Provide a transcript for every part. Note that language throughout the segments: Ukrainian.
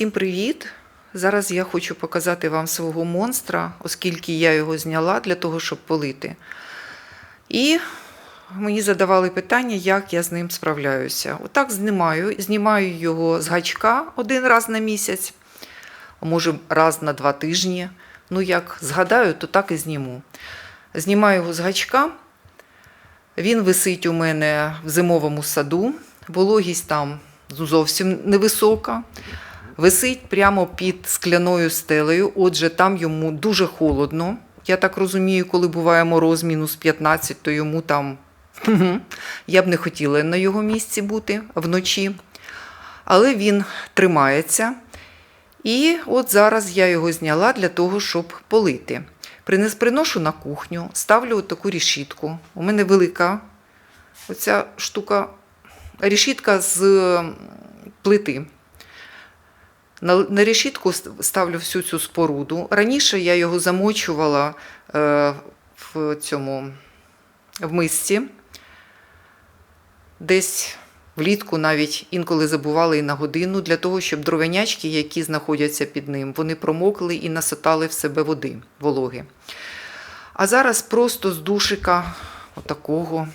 Всім привіт! Зараз я хочу показати вам свого монстра, оскільки я його зняла для того, щоб полити. І мені задавали питання, як я з ним справляюся. Отак знімаю, знімаю його з гачка один раз на місяць, може раз на два тижні. Ну, як згадаю, то так і зніму. Знімаю його з гачка. Він висить у мене в зимовому саду, вологість там зовсім невисока. Висить прямо під скляною стелею, отже, там йому дуже холодно. Я так розумію, коли буває мороз мінус 15, то йому там я б не хотіла на його місці бути вночі. Але він тримається. І от зараз я його зняла для того, щоб полити. Принес, приношу на кухню, ставлю от таку рішітку. У мене велика оця штука, рішітка з плити. На, решітку ставлю всю цю споруду. Раніше я його замочувала е, в цьому в мисці. Десь влітку навіть інколи забували і на годину для того, щоб дровенячки, які знаходяться під ним, вони промокли і насотали в себе води, вологи. А зараз просто з душика отакого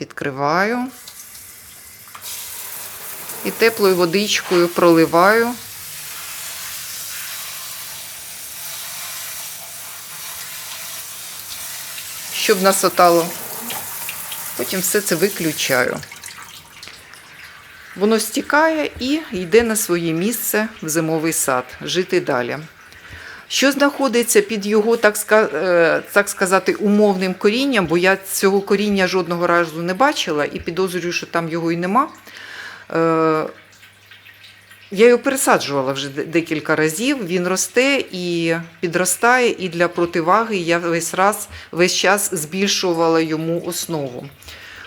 відкриваю і теплою водичкою проливаю. Щоб насотало. Потім все це виключаю. Воно стікає і йде на своє місце в зимовий сад, жити далі. Що знаходиться під його, так, е, сказати, умовним корінням, бо я цього коріння жодного разу не бачила і підозрюю, що там його і нема. Я його пересаджувала вже декілька разів. Він росте і підростає, і для противаги я весь раз весь час збільшувала йому основу.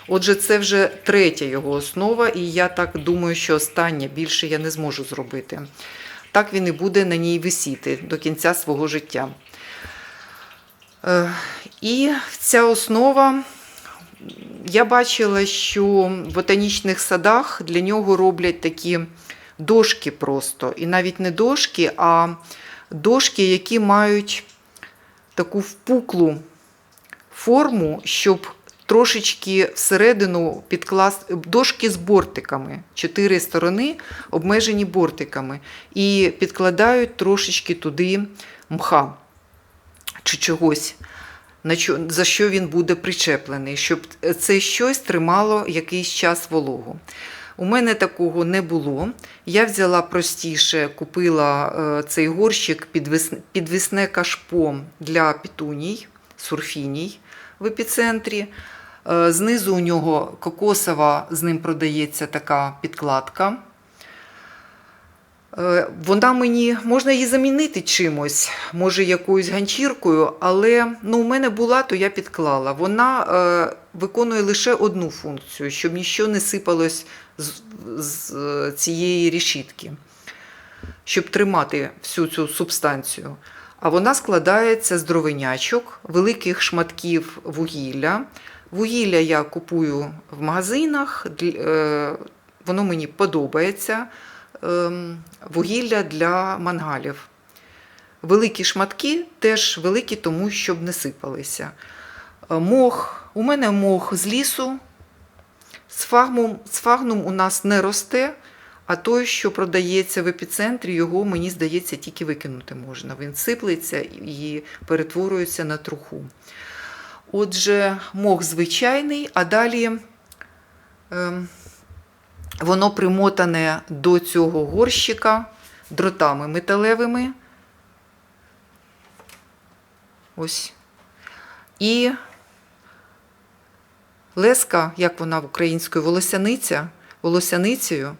Отже, це вже третя його основа, і я так думаю, що остання більше я не зможу зробити. Так він і буде на ній висіти до кінця свого життя. Е, І ця основа, я бачила, що в ботанічних садах для нього роблять такі дошки просто. І навіть не дошки, а дошки, які мають таку впуклу форму, щоб трошечки всередину підкласти дошки з бортиками, чотири сторони обмежені бортиками, і підкладають трошечки туди мха чи чогось, за що він буде причеплений, щоб це щось тримало якийсь час вологу. У мене такого не було. Я взяла простіше, купила е, цей горщик підвісне, кашпо для пітуній, сурфіній в епіцентрі. Е, Знизу у нього кокосова, з ним продається така підкладка. Е, Вона мені можна її замінити чимось, може якоюсь ганчіркою, але ну, у мене була, то я підклала. Вона е, виконує лише одну функцію, щоб нічого не сипалось з, з е, цієї рішітки, щоб тримати всю цю субстанцію. А вона складається з дровинячок, великих шматків вугілля. Вугілля я купую в магазинах, е, воно мені подобається. Ем, Вугілля для мангалів. Великі шматки теж великі, тому щоб не сипалися. Е, Мох. У мене мох з лісу. Сфагмум, сфагнум у нас не росте, а той, що продається в епіцентрі, його, мені здається, тільки викинути можна. Він сиплеться і перетворюється на труху. Отже, мох звичайний, а далі ем, воно примотане до цього горщика дротами металевими. Ось. І леска, як вона в українською, волосяниця, волосяницею,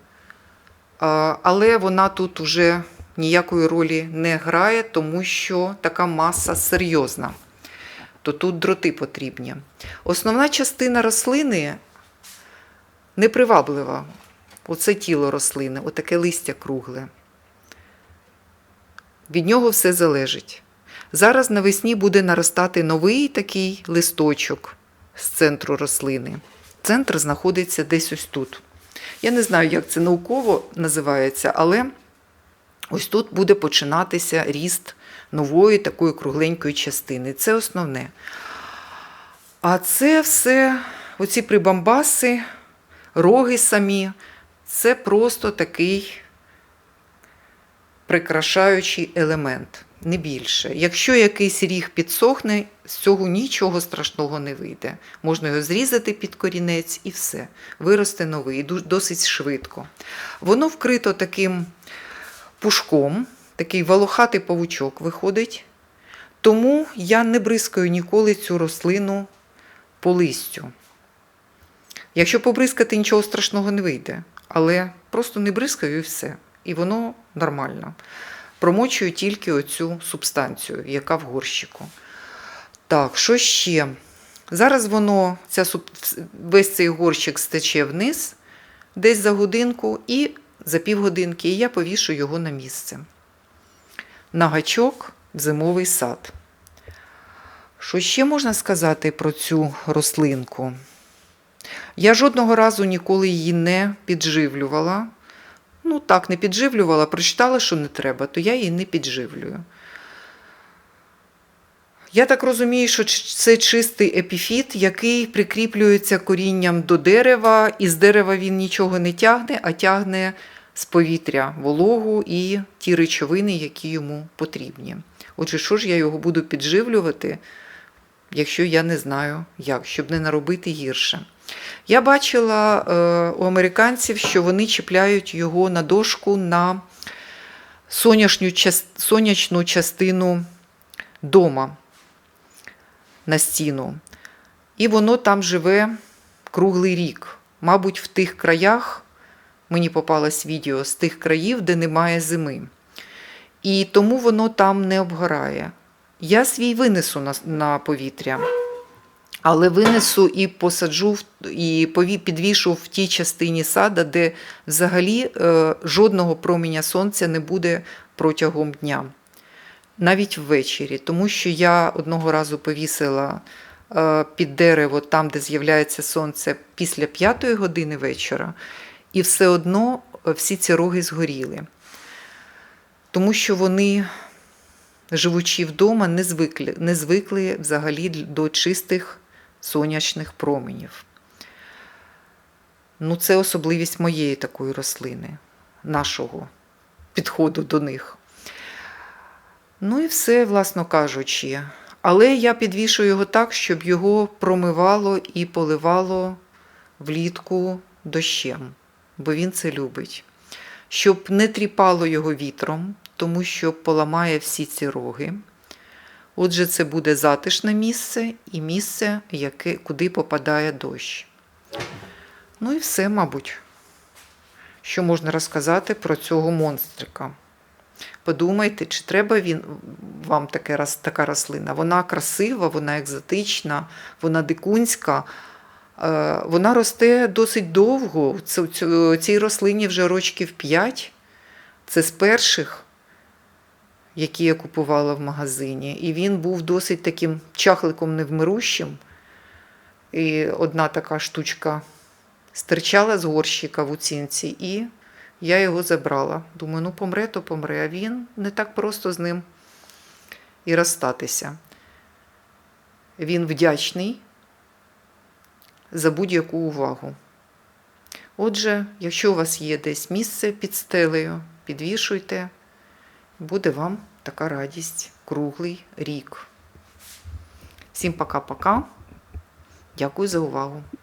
але вона тут уже ніякої ролі не грає, тому що така маса серйозна. То тут дроти потрібні. Основна частина рослини неприваблива. Оце тіло рослини, отаке листя кругле. Від нього все залежить. Зараз навесні буде наростати новий такий листочок з центру рослини. Центр знаходиться десь ось тут. Я не знаю, як це науково називається, але ось тут буде починатися ріст нової такої кругленької частини. Це основне. А це все, оці прибамбаси, роги самі, це просто такий прикрашаючий елемент, не більше. Якщо якийсь ріг підсохне, з цього нічого страшного не вийде. Можна його зрізати під корінець і все. Виросте новий, досить швидко. Воно вкрито таким пушком, такий волохатий павучок виходить. Тому я не бризкаю ніколи цю рослину по листю. Якщо побризкати, нічого страшного не вийде. Але просто не бризкаю і все. І воно нормально. Промочую тільки оцю субстанцію, яка в горщику. Так, що ще? Зараз воно, ця, весь цей горщик стече вниз, десь за годинку, і за півгодинки, і я повішу його на місце. На гачок в зимовий сад. Що ще можна сказати про цю рослинку? Я жодного разу ніколи її не підживлювала. Ну так, не підживлювала, прочитала, що не треба, то я її не підживлюю. Я так розумію, що це чистий епіфіт, який прикріплюється корінням до дерева, і з дерева він нічого не тягне, а тягне з повітря вологу і ті речовини, які йому потрібні. Отже, що ж я його буду підживлювати, якщо я не знаю як, щоб не наробити гірше. Я бачила е, у американців, що вони чіпляють його на дошку на сонячну, сонячну частину дома на стіну. І воно там живе круглий рік. Мабуть, в тих краях, мені попалось відео з тих країв, де немає зими. І тому воно там не обгорає. Я свій винесу на, на повітря, але винесу і посаджу і підвішу в тій частині сада, де взагалі е, жодного проміння сонця не буде протягом дня навіть ввечері, тому що я одного разу повісила е, під дерево там, де з'являється сонце після п'ятої години вечора, і все одно е, всі ці роги згоріли. Тому що вони, живучи вдома, не звикли, не звикли взагалі до чистих сонячних променів. Ну, це особливість моєї такої рослини, нашого підходу до них. Ну і все, власно кажучи. Але я підвішую його так, щоб його промивало і поливало влітку дощем, бо він це любить. Щоб не тріпало його вітром, тому що поламає всі ці роги. Отже, це буде затишне місце і місце, яке, куди попадає дощ. Ну і все, мабуть, що можна розказати про цього монстрика. Подумайте, чи треба він вам таке, така рослина. Вона красива, вона екзотична, вона дикунська. Е, Вона росте досить довго. Цій рослині вже рочків 5. Це з перших, які я купувала в магазині. І він був досить таким чахликом невмирущим. І одна така штучка стирчала з горщика в оцінці, і я його забрала. Думаю, ну помре, то помре, а він не так просто з ним і розстатися. Він вдячний за будь-яку увагу. Отже, якщо у вас є десь місце під стелею, підвішуйте, буде вам така радість, круглий рік. Всім пока-пока. Дякую за увагу.